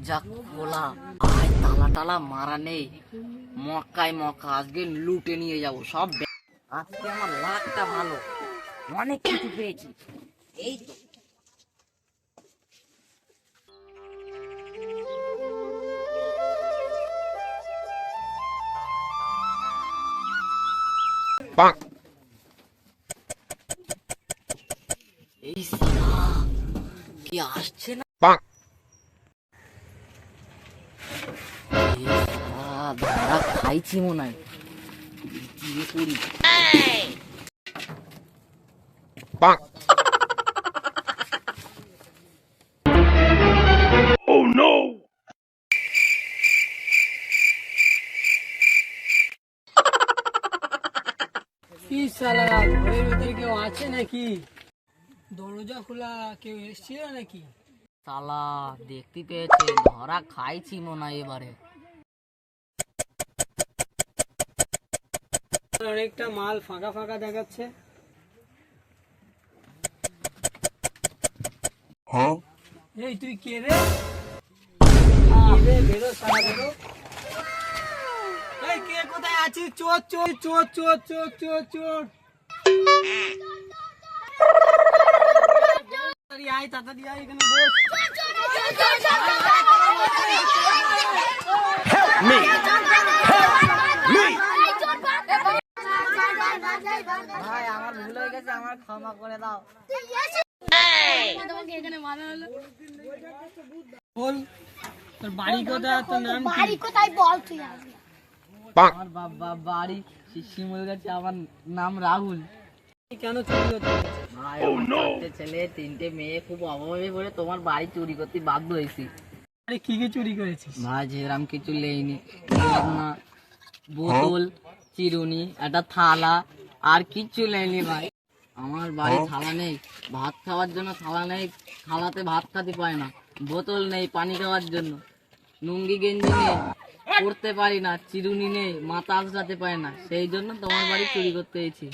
দরজা খোলা আয় তালা টালা মারা নেই। মক্কায় মক্কা আজকে লুটে নিয়ে যাব সব আজকে আমার লাখটা ভালো। অনেক কিছু পেয়েছি। এই তো। এই কি আসছে না? খাইছি মনে হয় কি সালা ঘরের ভিতরে কেউ আছে নাকি? দরজা খোলা কেউ এসেছিল নাকি? সালা দেখতে পেয়েছে ধরা খাইছি মনে হয় এবারে। অনেকটা মাল ফাঁকা ফাঁকা দেখাচ্ছে এই তুই কে রে? বেরো সারা বেরো এই কে কোথায় আছিস চোর চোর চোর চোর চোর চোর চোর তাড়াতাড়ি আয় তাড়াতাড়ি আয় এখানে বস ভাই আমার ভুল হয়ে গেছে আমার ক্ষমা করে দাও। বল তোর বাড়ি কোথায়? তোর নাম বাড়ি কোথায় বল তুই আমার বাবা বাড়ি শিমুল গেছে আমার নাম রাহুল। কেন চুরি করতে ভাই ছেলে তিনটে মেয়ে খুব অভাবে পড়ে তোমার বাড়ি চুরি করতে বাধ্য হয়েছি। আরে কি কি চুরি করেছিস? ভাই যেরকম কিছু লেইনি। বোতল চিরুনি একটা থালা আর কিচ্ছু লেইনি ভাই। আমার বাড়ি থালা নেই ভাত খাওয়ার জন্য থালা নেই থালাতে ভাত খাতে পায় না বোতল নেই পানি খাওয়ার জন্য। লুঙ্গি গেঞ্জি নেই পড়তে পারি না চিরুনি নেই মাথা আঁচড়াতে পারে না সেই জন্য তোমার বাড়ি চুরি করতে এসেছি।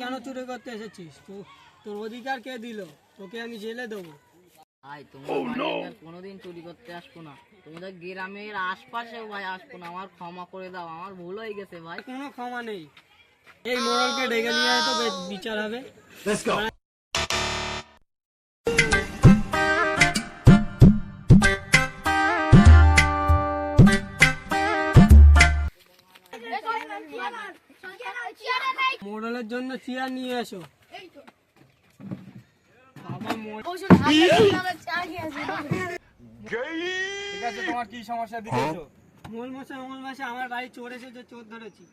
কেন চুরি করতে এসেছিস? তো তোর অধিকার কে দিল? তোকে আমি জেলে দেবো। ভাই তোমার আর কোনোদিন চুরি করতে আসব না। তোমাদের গ্রামের আশপাশেও ভাই আসব না আমার ক্ষমা করে দাও আমার ভুল হয়ে গেছে ভাই। কোনো ক্ষমা নেই। এই মোড়লকে ডেকে নিয়ে আয় তো বিচার হবে। মোড়লের জন্য চেয়ার নিয়ে এসো। বাবা ঠিক আছে তোমার কি সমস্যা? দিতেছো মোল মশাই মোল মশাই আমার বাড়ি চোর এসেছে চোর ধরেছি।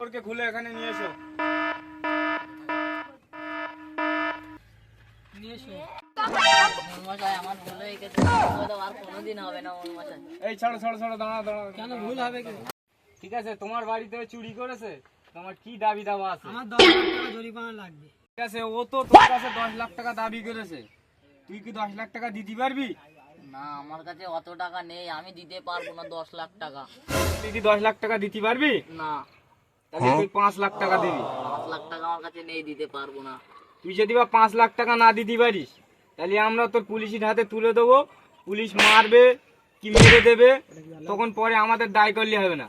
ওরকে খুলে এখানে নিয়ে এসো। নিয়ে এসো। মশাই আমার ভুল হয়ে গেছে। হয়তো আর কোনোদিন হবে না ওর মশাই এই ছাড়ো ছাড়ো ছাড়ো দাঁড়া দাঁড়া কেন ভুল হবে কি? ঠিক আছে তোমার বাড়িতে চুরি করেছে? তোমার কি দাবি দাবা আছে? আমার দশ লাখ টাকা জরিমানা লাগবে। ঠিক আছে ও তো তোর কাছে দশ লাখ টাকা দাবি করেছে। তুই কি দশ লাখ টাকা দিতে পারবি? না আমার কাছে অত টাকা নেই আমি দিতে পারব না দশ লাখ টাকা। তুই কি দশ লাখ টাকা দিতে পারবি? না। তাহলে তুই পাঁচ লাখ টাকা দিবি। পাঁচ লাখ টাকা আমার কাছে নেই দিতে পারব না। তুই যদি বা পাঁচ লাখ টাকা না দিতে পারিস তাহলে আমরা তোর পুলিশের হাতে তুলে দেবো। পুলিশ মারবে কি মেরে দেবে তখন পরে আমাদের দায় করলে হবে না।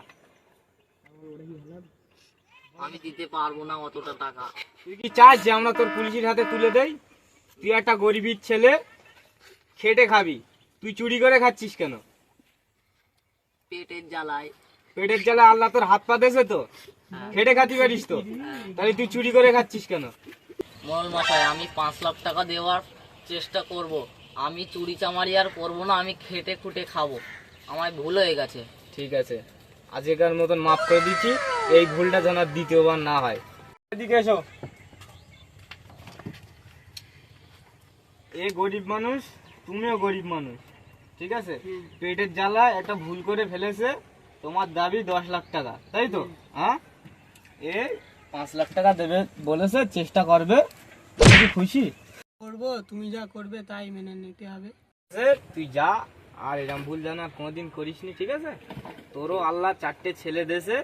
আমি দিতে পারব না অতটা টাকা। তুই কি চাস যে আমরা তোর পুলিশের হাতে তুলে দেই? তুই একটা গরিবের ছেলে খেটে খাবি। তুই চুরি করে খাচ্ছিস কেন? পেটের জ্বালায়। পেটের জ্বালা আল্লাহ তোর হাত পা দেছে তো? খেটে খাতি পারিস তো? তাহলে তুই চুরি করে খাচ্ছিস কেন? মল মশাই আমি পাঁচ লাখ টাকা দেওয়ার চেষ্টা করব। আমি চুরি চামারি আর করব না আমি খেটে খুটে খাব। আমার ভুল হয়ে গেছে। ঠিক আছে। আজকের মতন মাফ করে দিচ্ছি। এই ভুলটা যেন আর দ্বিতীয়বার না হয়। এদিকে এসো। এ গরিব মানুষ তুমিও গরিব মানুষ। ঠিক আছে? পেটের জ্বালা একটা ভুল করে ফেলেছে। তোমার দাবি দশ লাখ টাকা তাই তো? হ্যাঁ? এ পাঁচ লাখ টাকা দেবে বলেছে চেষ্টা করবে। তুমি কি খুশি? করব তুমি যা করবে তাই মেনে নিতে হবে। তুই যা আর এরম ভুল যেন আর করিস নি ঠিক আছে? তোরও আল্লাহ চারটে ছেলে দেশে।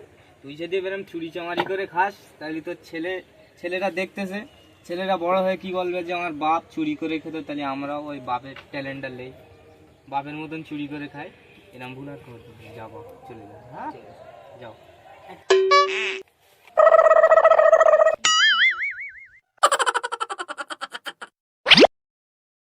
তুই যদি এরম চুরি চামারি করে খাস তাহলে তোর ছেলে ছেলেরা দেখতেছে। ছেলেরা বড় হয়ে কি বলবে যে আমার বাপ চুরি করে খেত তাহলে আমরাও ওই বাপের ট্যালেন্টটা নেই। বাপের মতন চুরি করে খায়। এরম ভুল আর করবে না। যাও বাপ, চলে যাও হ্যাঁ যাও